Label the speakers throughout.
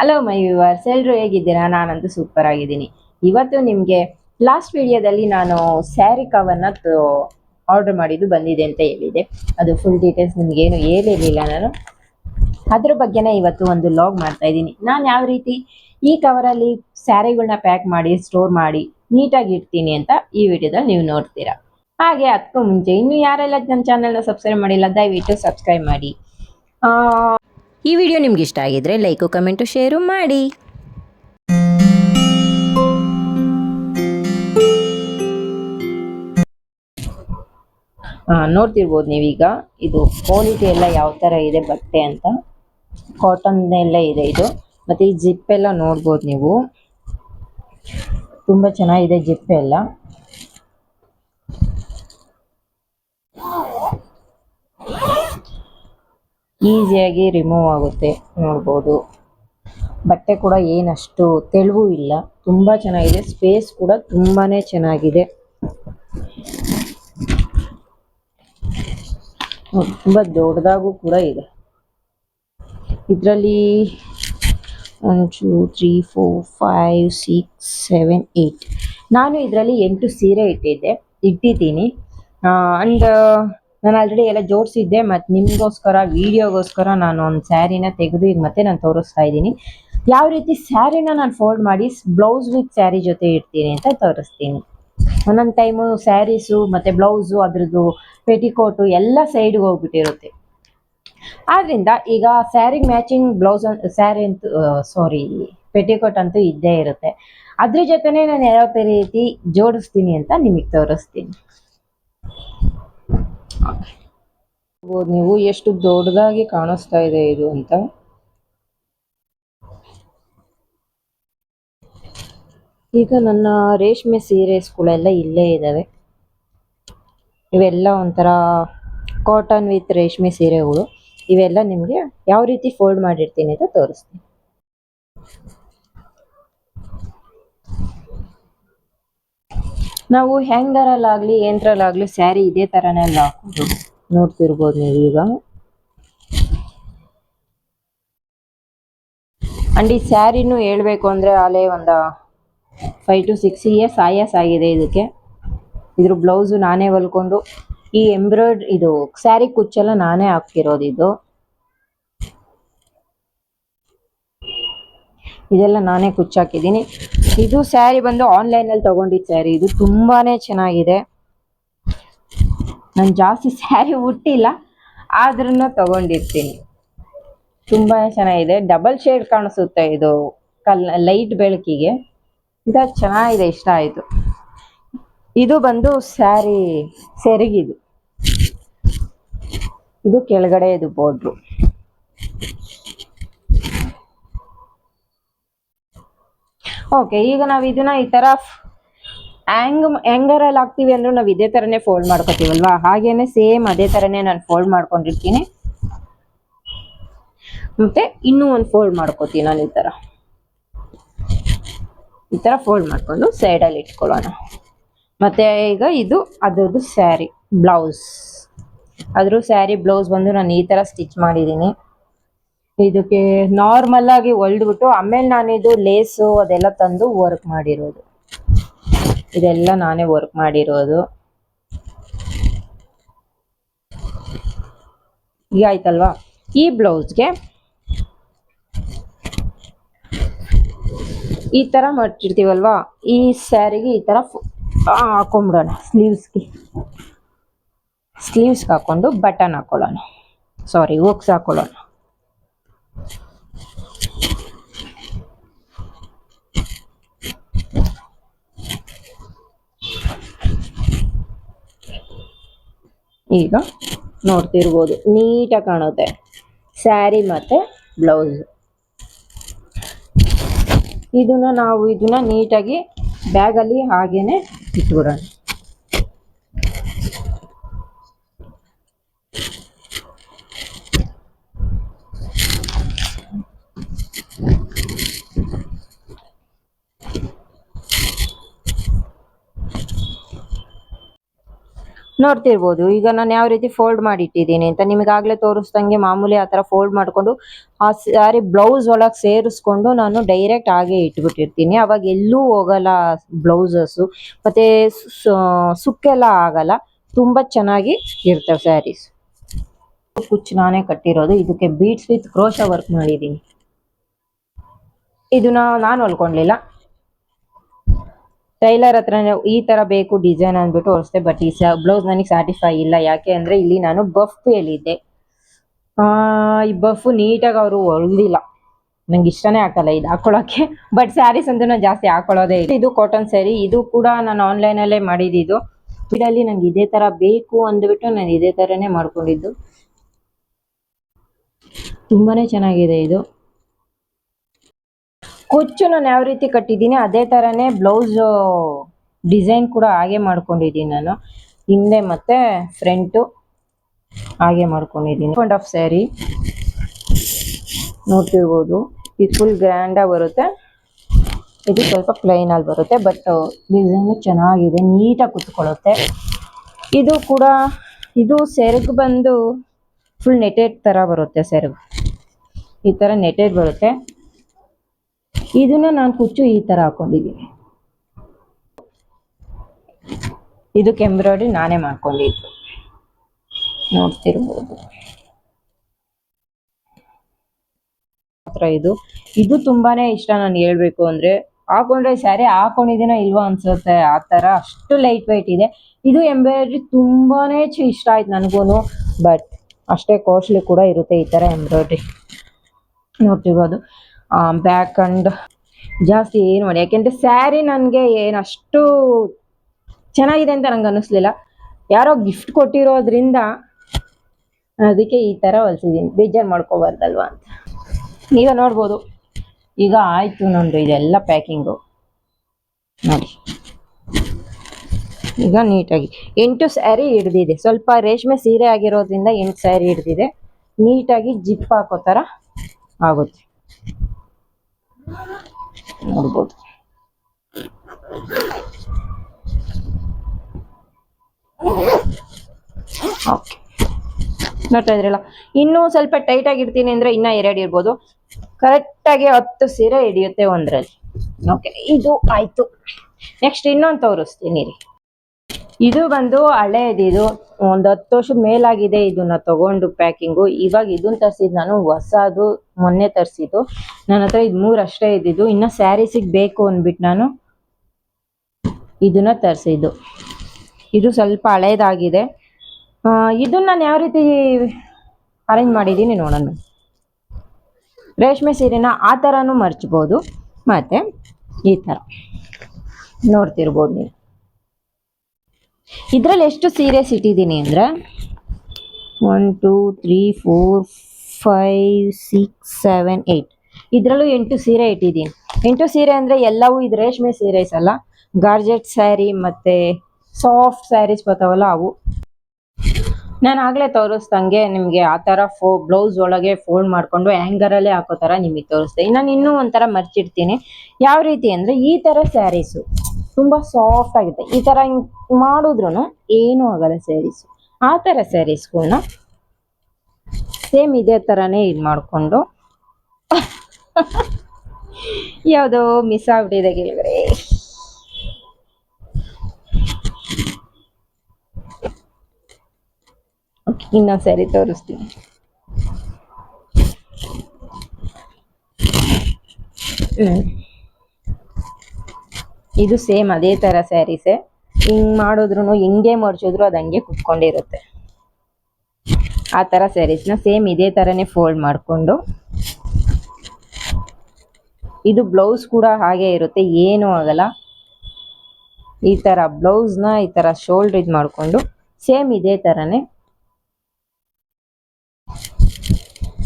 Speaker 1: Hello my viewers ಎಲ್ಲರೂ ಹೇಗಿದ್ದೀರಾ? ನಾನಂತೂ ಸೂಪರ್ ಆಗಿದ್ದೀನಿ. ಇವತ್ತು ನಿಮಗೆ ಲಾಸ್ಟ್ ವಿಡಿಯೋದಲ್ಲಿ ನಾನು ಸ್ಯಾರಿ ಕವರ್ನ ಆರ್ಡರ್ ಮಾಡಿದ್ದು ಬಂದಿದೆ ಅಂತ ಹೇಳಿದೆ. ಅದು ಫುಲ್ ಡೀಟೇಲ್ಸ್ ನಿಮಗೇನು ಹೇಳಿರಲಿಲ್ಲ ನಾನು. ಅದ್ರ ಬಗ್ಗೆನೇ ಇವತ್ತು ಒಂದು ಲಾಗ್ ಮಾಡ್ತಾ ಇದ್ದೀನಿ. ನಾನು ಯಾವ ರೀತಿ ಈ ಕವರಲ್ಲಿ ಸ್ಯಾರಿಗಳನ್ನ ಪ್ಯಾಕ್ ಮಾಡಿ ಸ್ಟೋರ್ ಮಾಡಿ ನೀಟಾಗಿ ಇಡ್ತೀನಿ ಅಂತ ಈ ವಿಡಿಯೋದಲ್ಲಿ ನೀವು ನೋಡ್ತೀರಾ. ಹಾಗೆ ಅದಕ್ಕೂ ಮುಂಚೆ ಇನ್ನು ಯಾರೆಲ್ಲ ನನ್ನ ಚಾನಲ್ನ ಸಬ್ಸ್ಕ್ರೈಬ್ ಮಾಡಿಲ್ಲ, ದಯವಿಟ್ಟು ಸಬ್ಸ್ಕ್ರೈಬ್ ಮಾಡಿ.
Speaker 2: ಈ ವಿಡಿಯೋ ನಿಮ್ಗೆ ಇಷ್ಟ ಆಗಿದ್ರೆ ಲೈಕು ಕಮೆಂಟು ಶೇರು ಮಾಡಿ.
Speaker 1: ನೋಡ್ತಿರ್ಬೋದು ನೀವೀಗ. ಇದು ಕ್ವಾಲಿಟಿ ಎಲ್ಲ ಯಾವ ಥರ ಇದೆ ಬಟ್ಟೆ ಅಂತ. ಕಾಟನ್ ಎಲ್ಲ ಇದೆ ಇದು. ಮತ್ತೆ ಈ ಜಿಪ್ಪೆಲ್ಲ ಎಲ್ಲ ನೋಡ್ಬೋದು ನೀವು. ತುಂಬ ಚೆನ್ನಾಗಿದೆ ಜಿಪ್ಪೆಲ್ಲ ಈಸಿಯಾಗಿ ರಿಮೂವ್ ಆಗುತ್ತೆ ನೋಡ್ಬೋದು. ಬಟ್ಟೆ ಕೂಡ ಏನಷ್ಟು ತೆಳುವು ಇಲ್ಲ. ತುಂಬ ಚೆನ್ನಾಗಿದೆ. ಸ್ಪೇಸ್ ಕೂಡ ತುಂಬಾನೇ ಚೆನ್ನಾಗಿದೆ. ತುಂಬ ದೊಡ್ಡದಾಗೂ ಕೂಡ ಇದೆ. ಇದರಲ್ಲಿ one two three four five six seven eight ನಾನು ಇದರಲ್ಲಿ ಎಂಟು ಸೀರೆ ಇಟ್ಟಿದ್ದೆ. ಇಟ್ಟಿದ್ದೀನಿ. ಅಂಡ್ ನಾನು ಆಲ್ರೆಡಿ ಎಲ್ಲ ಜೋಡಿಸಿದ್ದೆ, ಮತ್ತು ನಿಮಗೋಸ್ಕರ, ವೀಡಿಯೋಗೋಸ್ಕರ ನಾನು ಒಂದು ಸ್ಯಾರಿನ ತೆಗೆದು ಈಗ ಮತ್ತೆ ನಾನು ತೋರಿಸ್ತಾ ಇದ್ದೀನಿ. ಯಾವ ರೀತಿ ಸ್ಯಾರಿನ ನಾನು ಫೋಲ್ಡ್ ಮಾಡಿ ಬ್ಲೌಸ್ ವಿತ್ ಸ್ಯಾರಿ ಜೊತೆ ಇಡ್ತೀನಿ ಅಂತ ತೋರಿಸ್ತೀನಿ. ಒಂದೊಂದು ಟೈಮು ಸ್ಯಾರೀಸು ಮತ್ತು ಬ್ಲೌಸು ಅದ್ರದ್ದು ಪೆಟಿಕೋಟು ಎಲ್ಲ ಸೈಡ್ಗೆ ಹೋಗ್ಬಿಟ್ಟಿರುತ್ತೆ. ಆದ್ರಿಂದ ಈಗ ಸ್ಯಾರಿಗೆ ಮ್ಯಾಚಿಂಗ್ ಬ್ಲೌಸ್ ಸ್ಯಾರಿ ಅಂತೂ ಸಾರಿ ಪೆಟಿಕೋಟ್ ಅಂತೂ ಇದ್ದೇ ಇರುತ್ತೆ. ಅದ್ರ ಜೊತೆನೇ ನಾನು ಯಾವ ರೀತಿ ಜೋಡಿಸ್ತೀನಿ ಅಂತ ನಿಮಗೆ ತೋರಿಸ್ತೀನಿ. ನೀವು ಎಷ್ಟು ದೊಡ್ಡದಾಗಿ ಕಾಣಿಸ್ತಾ ಇದೆ ಇದು ಅಂತ? ಈಗ ನನ್ನ ರೇಷ್ಮೆ ಸೀರೆಸ್ಗಳೆಲ್ಲ ಇಲ್ಲೇ ಇದ್ದಾವೆ. ಇವೆಲ್ಲ ಒಂಥರ ಕಾಟನ್ ವಿತ್ ರೇಷ್ಮೆ ಸೀರೆಗಳು. ಇವೆಲ್ಲ ನಿಮಗೆ ಯಾವ ರೀತಿ ಫೋಲ್ಡ್ ಮಾಡಿರ್ತೀನಿ ಅಂತ ತೋರಿಸ್ತೀನಿ. ನಾವು ಹ್ಯಾಂಗರಲ್ಲಾಗಲಿ ಏನರಲ್ಲಾಗಲಿ ಸ್ಯಾರಿ ಇದೇ ಥರನೇ ಎಲ್ಲ ಹಾಕೋದು. ನೋಡ್ತಿರ್ಬೋದು ನೀವು ಈಗ. ಅಂಡ್ ಈ ಸ್ಯಾರಿನೂ ಹೇಳಬೇಕು ಅಂದರೆ ಅಲ್ಲೇ ಒಂದು ಫೈವ್ ಟು ಸಿಕ್ಸ್ ಇಯರ್ಸ್ ಆಯಾಸ್ ಆಗಿದೆ ಇದಕ್ಕೆ. ಇದ್ರ ಬ್ಲೌಸು ನಾನೇ ಹೊಲ್ಕೊಂಡು, ಈ ಎಂಬ್ರಾಯ್ಡ್ ಇದು ಸ್ಯಾರಿ ಕುಚ್ಚೆಲ್ಲ ನಾನೇ ಹಾಕ್ತಿರೋದು ಇದು. ಇದೆಲ್ಲ ನಾನೇ ಕುಚ್ಚಾಕಿದ್ದೀನಿ. ಇದು ಸ್ಯಾರಿ ಬಂದು ಆನ್ಲೈನ್ ಅಲ್ಲಿ ತಗೊಂಡಿದ್ದು ಸ್ಯಾರಿ. ಇದು ತುಂಬಾನೇ ಚೆನ್ನಾಗಿದೆ. ನಾನು ಜಾಸ್ತಿ ಸ್ಯಾರಿ ಹುಟ್ಟಿಲ್ಲ ಆದ್ರೂ ತಗೊಂಡಿರ್ತೀನಿ. ತುಂಬಾ ಚೆನ್ನಾಗಿದೆ. ಡಬಲ್ ಶೇಡ್ ಕಾಣಿಸುತ್ತೆ ಇದು ಕಲ್ ಲೈಟ್ ಬೆಳಕಿಗೆ. ಇದು ಚೆನ್ನಾಗಿದೆ, ಇಷ್ಟ ಆಯಿತು. ಇದು ಬಂದು ಸ್ಯಾರಿ ಸೆರಗಿದು. ಇದು ಕೆಳಗಡೆ ಇದು ಬೋರ್ಡ್ರು ಓಕೆ ಈಗ ನಾವು ಇದನ್ನ ಈ ತರ ಹ್ಯಾಂಗ್ ಹ್ಯಾಂಗರ್ ಅಲ್ಲಿ ಹಾಕ್ತೀವಿ ಅಂದ್ರೆ ನಾವು ಇದೇ ತರನೇ ಫೋಲ್ಡ್ ಮಾಡ್ಕೋತೀವಲ್ವಾ? ಹಾಗೇನೆ ಸೇಮ್ ಅದೇ ತರನೇ ನಾನು ಫೋಲ್ಡ್ ಮಾಡ್ಕೊಂಡಿರ್ತೀನಿ. ಮತ್ತೆ ಇನ್ನೂ ಒಂದು ಫೋಲ್ಡ್ ಮಾಡ್ಕೋತೀನಿ ನಾನು ಈ ತರ. ಈ ತರ ಫೋಲ್ಡ್ ಮಾಡ್ಕೊಂಡು ಸೈಡಲ್ಲಿ ಇಟ್ಕೊಳ್ಳೋಣ. ಮತ್ತೆ ಈಗ ಇದು ಅದ್ರದ್ದು ಸ್ಯಾರಿ ಬ್ಲೌಸ್ ಅದ್ರ ಸ್ಯಾರಿ ಬ್ಲೌಸ್ ಬಂದು ನಾನು ಈ ತರ ಸ್ಟಿಚ್ ಮಾಡಿದ್ದೀನಿ. ಇದಕ್ಕೆ ನಾರ್ಮಲ್ ಆಗಿ ಹೊಲ್ದ್ಬಿಟ್ಟು ಆಮೇಲೆ ನಾನಿದು ಲೇಸು ಅದೆಲ್ಲ ತಂದು ವರ್ಕ್ ಮಾಡಿರೋದು. ಇದೆಲ್ಲ ನಾನೇ ವರ್ಕ್ ಮಾಡಿರೋದು. ಈಗ ಆಯ್ತಲ್ವಾ? ಈ ಬ್ಲೌಸ್ಗೆ ಈ ತರ ಮಾಡ್ತಿರ್ತೀವಲ್ವಾ? ಈ ಸ್ಯಾರಿಗೆ ಈ ಆ, ಹಾಕೊಂಡ್ಬಿಡೋಣ ಸ್ಲೀವ್ಸ್ಗೆ ಸ್ಲೀವ್ಸ್ಗೆ ಹಾಕೊಂಡು ಬಟನ್ ಹಾಕೊಳ್ಳೋಣ. ಸಾರಿ ಹುಕ್ಸ್ ಹಾಕೊಳ್ಳೋಣ. ಈಗ ನೋಡ್ತಿರ್ಬೋದು ನೀಟಾಗಿ ಕಾಣುತ್ತೆ. ಸ್ಯಾರಿ ಮತ್ತೆ ಬ್ಲೌಸ್. ಇದನ್ನು ನಾವು ಇದನ್ನ ನೀಟಾಗಿ ಬ್ಯಾಗಲ್ಲಿ ಹಾಗೇನೆ ಇಟ್ಬಿಡೋಣ. ನೋಡ್ತಿರ್ಬೋದು. ಈಗ ನಾನು ಯಾವ ರೀತಿ ಫೋಲ್ಡ್ ಮಾಡಿ ಇಟ್ಟಿದ್ದೀನಿ ಅಂತ ನಿಮಗಾಗಲೇ ತೋರಿಸ್ದಂಗೆ ಮಾಮೂಲಿ ಆ ಥರ ಫೋಲ್ಡ್ ಮಾಡಿಕೊಂಡು ಆ ಸ್ಯಾರಿ ಬ್ಲೌಸ್ ಒಳಗೆ ಸೇರಿಸ್ಕೊಂಡು ನಾನು ಡೈರೆಕ್ಟ್ ಹಾಗೆ ಇಟ್ಬಿಟ್ಟಿರ್ತೀನಿ. ಅವಾಗ ಎಲ್ಲೂ ಹೋಗಲ್ಲ ಬ್ಲೌಸಸ್ಸು ಮತ್ತು ಸುಕ್ಕೆಲ್ಲ ಆಗಲ್ಲ. ತುಂಬ ಚೆನ್ನಾಗಿ ಇರ್ತವೆ ಸ್ಯಾರೀಸ್. ಕುಚ್ಚು ನಾನೇ ಕಟ್ಟಿರೋದು. ಇದಕ್ಕೆ ಬೀಟ್ಸ್ ವಿತ್ ಕ್ರೋಶ ವರ್ಕ್ ಮಾಡಿದ್ದೀನಿ. ಇದನ್ನ ನಾನು ಹೊಲ್ಕೊಳ್ಲಿಲ್ಲ ಟೈಲರ್ ಹತ್ರ ಈ ತರ ಬೇಕು ಡಿಸೈನ್ ಅಂದ್ಬಿಟ್ಟು ಹೊರಿಸ್ದೆ ಬಟ್ ಈ ಬ್ಲೌಸ್ ನನಗೆ ಸ್ಯಾಟಿಸ್ಫೈ ಇಲ್ಲ. ಯಾಕೆ ಅಂದ್ರೆ ಇಲ್ಲಿ ನಾನು ಬಫ್ ಹೇಳಿದ್ದೆ ಈ ಬಫ್ ನೀಟಾಗಿ ಅವರು ಹೊಲ್ದಿಲ್ಲ. ನಂಗೆ ಇಷ್ಟನೇ ಆಗಲ್ಲ ಇದು ಹಾಕೊಳಕ್ಕೆ. ಬಟ್ ಸ್ಯಾರೀಸ್ ಅಂತೂ ನಾನು ಜಾಸ್ತಿ ಹಾಕೊಳ್ಳೋದೇ ಇಲ್ಲ. ಇದು ಕಾಟನ್ ಸ್ಯಾರಿ ಇದು ಕೂಡ ನಾನು ಆನ್ಲೈನ್ ಅಲ್ಲೇ ಮಾಡಿದ್ದು ಇದರಲ್ಲಿ ನಂಗೆ ಇದೇ ತರ ಬೇಕು ಅಂದ್ಬಿಟ್ಟು ನಾನು ಇದೇ ತರನೇ ಮಾಡ್ಕೊಂಡಿದ್ದು. ತುಂಬಾನೇ ಚೆನ್ನಾಗಿದೆ ಇದು. ಕುಚ್ಚು ನಾನು ಯಾವ ರೀತಿ ಕಟ್ಟಿದ್ದೀನಿ, ಅದೇ ಥರನೇ ಬ್ಲೌಸ್ ಡಿಸೈನ್ ಕೂಡ ಹಾಗೆ ಮಾಡ್ಕೊಂಡಿದ್ದೀನಿ ನಾನು. ಹಿಂದೆ ಮತ್ತು ಫ್ರಂಟು ಹಾಗೆ ಮಾಡ್ಕೊಂಡಿದ್ದೀನಿ. ಫ್ರಂಟ್ ಆಫ್ ಸ್ಯಾರಿ ನೋಡ್ತಿರ್ಬೋದು, ಇದು ಫುಲ್ ಗ್ರ್ಯಾಂಡಾಗಿ ಬರುತ್ತೆ. ಇದು ಸ್ವಲ್ಪ ಪ್ಲೈನಲ್ಲಿ ಬರುತ್ತೆ ಬಟ್ ಡಿಸೈನು ಚೆನ್ನಾಗಿದೆ, ನೀಟಾಗಿ ಕುತ್ಕೊಳ್ಳುತ್ತೆ. ಇದು ಕೂಡ, ಇದು ಸೆರಗು ಬಂದು ಫುಲ್ ನೆಟೆಡ್ ಥರ ಬರುತ್ತೆ ಸೆರಗು. ಈ ಥರ ನೆಟೆಡ್ ಬರುತ್ತೆ. ಇದನ್ನ ನಾನು ಕುಚ್ಚು ಈ ತರ ಹಾಕೊಂಡಿದ್ದೀನಿ ಇದಕ್ಕೆ ಎಂಬ್ರಾಯ್ಡ್ರಿ ನಾನೇ ಮಾಡ್ಕೊಂಡಿದ್ದು. ನೋಡ್ತಿರ್ಬೋದು. ಇದು. ಇದು ತುಂಬಾನೇ ಇಷ್ಟ ನಾನು ಹೇಳ್ಬೇಕು ಅಂದ್ರೆ, ಹಾಕೊಂಡ್ರೆ ಸ್ಯಾರಿ ಹಾಕೊಂಡಿದ್ದೀನ ಇಲ್ವಾ ಅನ್ಸುತ್ತೆ, ಆ ಥರ ಅಷ್ಟು ಲೈಟ್ ವೈಟ್ ಇದೆ. ಇದು ಎಂಬ್ರಾಯ್ಡ್ರಿ ತುಂಬಾನೇ ಇಷ್ಟ ಆಯ್ತು ನನಗೂ ಬಟ್ ಅಷ್ಟೇ ಕಾಸ್ಟ್ಲಿ ಕೂಡ ಇರುತ್ತೆ ಈ ತರ ಎಂಬ್ರಾಯ್ಡ್ರಿ. ನೋಡ್ತಿರ್ಬೋದು. ಬ್ಯಾಕ್ ಅಂಡ್ ಜಾಸ್ತಿ ಏನು ಮಾಡಿ. ಯಾಕೆಂದ್ರೆ ಸ್ಯಾರಿ ನನಗೆ ಏನು ಅಷ್ಟು ಚೆನ್ನಾಗಿದೆ ಅಂತ ನಂಗೆ ಅನ್ನಿಸ್ಲಿಲ್ಲ ಯಾರೋ ಗಿಫ್ಟ್ ಕೊಟ್ಟಿರೋದ್ರಿಂದ ಅದಕ್ಕೆ ಈ ಥರ ಹೊಲ್ಸಿದ್ದೀನಿ ಬೇಜಾರು ಮಾಡ್ಕೋಬಾರ್ದಲ್ವ ಅಂತ. ಈಗ ನೋಡ್ಬೋದು. ಈಗ ಆಯಿತು ನಂದು ಇದೆಲ್ಲ ಪ್ಯಾಕಿಂಗು ನೋಡಿ. ಈಗ ನೀಟಾಗಿ. ಎಂಟು ಸ್ಯಾರಿ ಹಿಡ್ದಿದೆ. ಸ್ವಲ್ಪ ರೇಷ್ಮೆ ಸೀರೆ ಆಗಿರೋದ್ರಿಂದ ಎಂಟು ಸ್ಯಾರಿ ಹಿಡ್ದಿದೆ. ನೀಟಾಗಿ ಜಿಪ್ ಹಾಕೋ ಥರ ಆಗುತ್ತೆ. ನೋಡ್ಬೋದು. ಓಕೆ. ನೋಡ್ತಾ ಇದ್ರಲ್ಲ, ಇನ್ನೂ ಸ್ವಲ್ಪ ಟೈಟ್ ಆಗಿ ಇಡ್ತೀನಿ ಅಂದ್ರೆ ಇನ್ನ ಎರಡು ಇರ್ಬೋದು. ಕರೆಕ್ಟ್ ಆಗಿ ಹತ್ತು ಸೀರೆ ಹಿಡಿಯುತ್ತೆ ಒಂದ್ರಲ್ಲಿ. ಓಕೆ ಇದು ಆಯ್ತು. ನೆಕ್ಸ್ಟ್ ಇನ್ನೊಂದು ತೋರಿಸ್ತೀನಿ ರೀ. ಇದು ಬಂದು ಹಳೇದಿದು ಒಂದು ಹತ್ತು ವರ್ಷದ ಮೇಲಾಗಿದೆ ಇದನ್ನ ತಗೊಂಡು ಪ್ಯಾಕಿಂಗು ಇವಾಗ ಇದನ್ನ ತರಿಸಿದ್ ನಾನು, ಹೊಸದು ಮೊನ್ನೆ ತರಿಸಿದ್ದು. ನನ್ನ ಹತ್ರ ಇದು ಮೂರು ಅಷ್ಟೇ ಇದ್ದಿದ್ದು. ಇನ್ನು ಸ್ಯಾರೀಸಿಗೆ ಬೇಕು ಅಂದ್ಬಿಟ್ಟು ನಾನು ಇದನ್ನ ತರಿಸಿದ್ದು. ಇದು ಸ್ವಲ್ಪ ಹಳೇದಾಗಿದೆ. ಇದನ್ನ ನಾನು ಯಾವ ರೀತಿ ಅರೇಂಜ್ ಮಾಡಿದ್ದೀನಿ ನೋಡೋಣ. ರೇಷ್ಮೆ ಸೀರೆನ ಆ ಥರನೂ ಮರ್ಚ್ಬೋದು. ಮತ್ತೆ ಈ ಥರ ನೋಡ್ತಿರ್ಬೋದು ನೀವು. ಇದರಲ್ಲಿ ಎಷ್ಟು ಸೀರೆಸ್ ಇಟ್ಟಿದ್ದೀನಿ ಅಂದರೆ? One two three four five six seven eight ಇದರಲ್ಲೂ ಎಂಟು ಸೀರೆ ಇಟ್ಟಿದ್ದೀನಿ. ಎಂಟು ಸೀರೆ ಅಂದರೆ ಎಲ್ಲವೂ ಇದು ರೇಷ್ಮೆ ಸೀರೆಸ್ ಅಲ್ಲ. ಗಾರ್ಜೆಟ್ ಸ್ಯಾರಿ ಮತ್ತು ಸಾಫ್ಟ್ ಸ್ಯಾರೀಸ್ ಬರ್ತಾವಲ್ಲ ಅವು. ನಾನು ಆಗಲೇ ತೋರಿಸ್ದಂಗೆ ನಿಮಗೆ ಆ ಥರ ಫೋ ಬ್ಲೌಸ್ ಒಳಗೆ ಫೋಲ್ಡ್ ಮಾಡಿಕೊಂಡು ಹ್ಯಾಂಗರಲ್ಲೇ ಹಾಕೋ ಥರ ನಿಮಗೆ ತೋರಿಸ್ದೆ. ನಾನು ಇನ್ನೂ ಒಂಥರ ಮರ್ಚಿಡ್ತೀನಿ. ಯಾವ ರೀತಿ ಅಂದರೆ ಈ ಥರ ಸ್ಯಾರೀಸು. ತುಂಬ ಸಾಫ್ಟ್ ಆಗಿದೆ ಈ ತರ ಮಾಡಿದ್ರು ಏನು ಆಗಲ್ಲ ಸ್ಯಾರೀಸ್ ಆ ಥರ ಸ್ಯಾರೀಸ್ಗಳನ್ನ ಸೇಮ್ ಇದೇ ಥರನೇ ಇದು ಮಾಡಿಕೊಂಡು ಯಾವುದೋ ಮಿಸ್ ಆಗ್ಬಿಟ್ಟಿದೆ ಇನ್ನೊಂದ್ ಇನ್ನೊಂದು ಸ್ಯಾರಿ ತೋರಿಸ್ತೀನಿ. ಹ್ಮ್. ಇದು ಸೇಮ್ ಅದೇ ಥರ ಸ್ಯಾರೀಸೆ. ಹಿಂಗ್ ಮಾಡಿದ್ರು ಹೆಂಗೆ ಮಡ್ಚಿದ್ರು ಅದು ಹಂಗೆ ಕುತ್ಕೊಂಡಿರುತ್ತೆ. ಆ ಥರ ಸ್ಯಾರೀಸ್ನ ಸೇಮ್ ಇದೇ ಥರನೇ ಫೋಲ್ಡ್ ಮಾಡಿಕೊಂಡು. ಇದು ಬ್ಲೌಸ್ ಕೂಡ ಹಾಗೆ ಇರುತ್ತೆ, ಏನೂ ಆಗಲ್ಲ. ಈ ಥರ ಬ್ಲೌಸ್ನ ಈ ಥರ ಶೋಲ್ಡ್ರ್ ಇದು ಮಾಡಿಕೊಂಡು ಸೇಮ್ ಇದೇ ಥರನೇ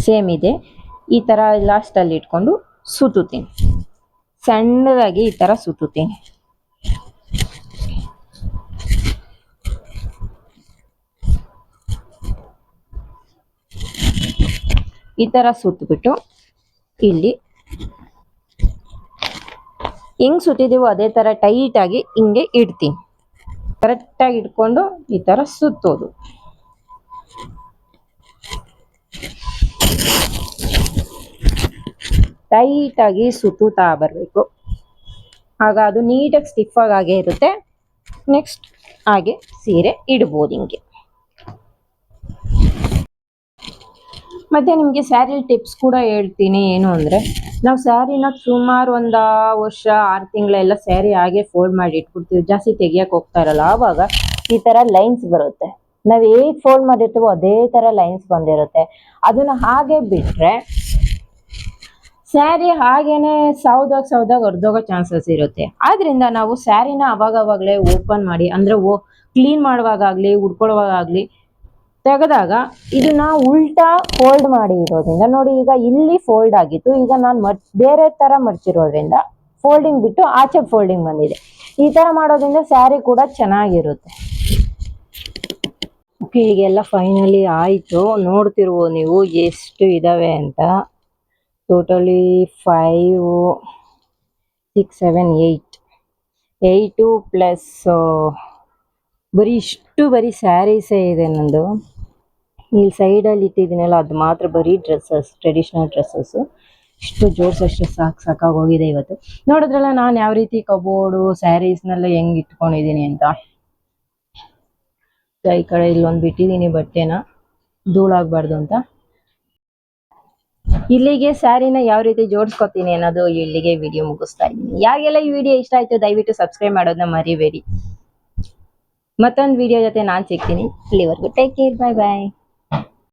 Speaker 1: ಸೇಮ್ ಇದೆ. ಈ ಥರ ಲಾಸ್ಟಲ್ಲಿ ಇಟ್ಕೊಂಡು ಸುತ್ತುತ್ತೀನಿ. ಸಣ್ಣದಾಗಿ ಈ ತರ ಸುತ್ತೀನಿ ಈ ತರ ಸುತ್ತಬಿಟ್ಟು ಇಲ್ಲಿ ಹೆಂಗ್ ಸುತ್ತಿದೀವೋ ಅದೇ ತರ ಟೈಟ್ ಆಗಿ ಹಿಂಗೆ ಇಡ್ತೀನಿ. ಕರೆಕ್ಟಾಗಿ ಇಟ್ಕೊಂಡು ಈ ತರ ಸುತ್ತೋದು. ಟೈಟಾಗಿ ಸುತ್ತುತ್ತಾ ಬರಬೇಕು. ಆಗ ಅದು ನೀಟಾಗಿ ಸ್ಟಿಫ್ ಆಗಿ ಹಾಗೆ ಇರುತ್ತೆ. ನೆಕ್ಸ್ಟ್ ಹಾಗೆ ಸೀರೆ ಇಡ್ಬೋದು ಹಿಂಗೆ. ಮತ್ತೆ ನಿಮಗೆ ಸ್ಯಾರಿ ಟಿಪ್ಸ್ ಕೂಡ ಹೇಳ್ತೀನಿ. ಏನು ಅಂದರೆ, ನಾವು ಸ್ಯಾರಿನ ಸುಮಾರು ಒಂದು ವರ್ಷ, ಆರು ತಿಂಗಳೆಲ್ಲ ಸ್ಯಾರಿ ಹಾಗೆ ಫೋಲ್ಡ್ ಮಾಡಿ ಇಟ್ಬಿಡ್ತೀವಿ. ಜಾಸ್ತಿ ತೆಗಿಯೋಕೆ ಹೋಗ್ತಾ ಇರಲ್ಲ. ಆವಾಗ ಈ ಥರ ಲೈನ್ಸ್ ಬರುತ್ತೆ. ನಾವು ಹೇಗೆ ಫೋಲ್ಡ್ ಮಾಡಿರ್ತೀವೋ ಅದೇ ಥರ ಲೈನ್ಸ್ ಬಂದಿರುತ್ತೆ. ಅದನ್ನ ಹಾಗೆ ಬಿಟ್ಟರೆ ಸ್ಯಾರಿ ಹಾಗೇನೆ ಸೌದಾಗ ಸೌದಾಗ ಹೊರ್ದೋಗೋ ಚಾನ್ಸಸ್ ಇರುತ್ತೆ. ಆದ್ರಿಂದ ನಾವು ಸ್ಯಾರಿನ ಅವಾಗವಾಗಲೇ ಓಪನ್ ಮಾಡಿ, ಅಂದರೆ ಓ, ಕ್ಲೀನ್ ಮಾಡುವಾಗಲಿ ಉಡ್ಕೊಳ್ಳುವಾಗಲಿ ತೆಗೆದಾಗ ಇದನ್ನ ಉಲ್ಟಾ ಫೋಲ್ಡ್ ಮಾಡಿ ಇರೋದ್ರಿಂದ, ನೋಡಿ ಈಗ ಇಲ್ಲಿ ಫೋಲ್ಡ್ ಆಗಿತ್ತು, ಈಗ ನಾನು ಮಡ್ ಬೇರೆ ಥರ ಮರ್ಚಿರೋದ್ರಿಂದ ಫೋಲ್ಡಿಂಗ್ ಬಿಟ್ಟು ಆಚೆ ಫೋಲ್ಡಿಂಗ್ ಬಂದಿದೆ. ಈ ಥರ ಮಾಡೋದ್ರಿಂದ ಸ್ಯಾರಿ ಕೂಡ ಚೆನ್ನಾಗಿರುತ್ತೆ. ಓಕೆ ಈಗೆಲ್ಲ ಫೈನಲಿ ಆಯಿತು. ನೋಡ್ತಿರುವ ನೀವು, ಎಷ್ಟು ಇದಾವೆ ಅಂತ. Totally five six seven eight eight plus ಬರೀ ಇಷ್ಟು ಬರೀ ಸ್ಯಾರೀಸೇ ಇದೆ ನಂದು. ಇಲ್ಲಿ ಸೈಡಲ್ಲಿ ಇಟ್ಟಿದ್ದೀನಲ್ಲ, ಅದು ಮಾತ್ರ ಬರೀ ಡ್ರೆಸ್ಸಸ್ ಟ್ರೆಡಿಷ್ನಲ್ ಡ್ರೆಸ್ಸಸ್ಸು ಇಷ್ಟು ಜೋಡಿಸೋಷ್ಟು ಸಾಕು ಹೋಗಿದೆ ಇವತ್ತು. ನೋಡಿದ್ರಲ್ಲ, ನಾನು ಯಾವ ರೀತಿ ಕಬೋರ್ಡು ಸ್ಯಾರೀಸ್ನೆಲ್ಲ ಹೆಂಗೆ ಇಟ್ಕೊಂಡಿದ್ದೀನಿ ಅಂತ. ಈ ಕಡೆ ಇಲ್ಲೊಂದು ಬಿಟ್ಟಿದ್ದೀನಿ ಬಟ್ಟೆನ. ಧೂಳಾಗಬಾರ್ದು ಅಂತ. ಇಲ್ಲಿಗೆ ಸ್ಯಾರಿನ ಯಾವ ರೀತಿ ಜೋಡಿಸ್ಕೊತೀನಿ ಅನ್ನೋದು ಇಲ್ಲಿಗೆ ವಿಡಿಯೋ ಮುಗಿಸ್ತಾ ಇದ್ದೀನಿ. ಯಾರಿಗೆಲ್ಲ ಈ ವಿಡಿಯೋ ಇಷ್ಟ ಆಯ್ತು, ದಯವಿಟ್ಟು ಸಬ್ಸ್ಕ್ರೈಬ್ ಮಾಡೋದನ್ನ ಮರಿಬೇಡಿ. ಮತ್ತೊಂದು ವಿಡಿಯೋ ಜೊತೆ ನಾನು ಸಿಗ್ತೀನಿ. ಇಲ್ಲಿವರೆಗೂ ಟೇಕ್ ಕೇರ್ ಬಾಯ್ ಬಾಯ್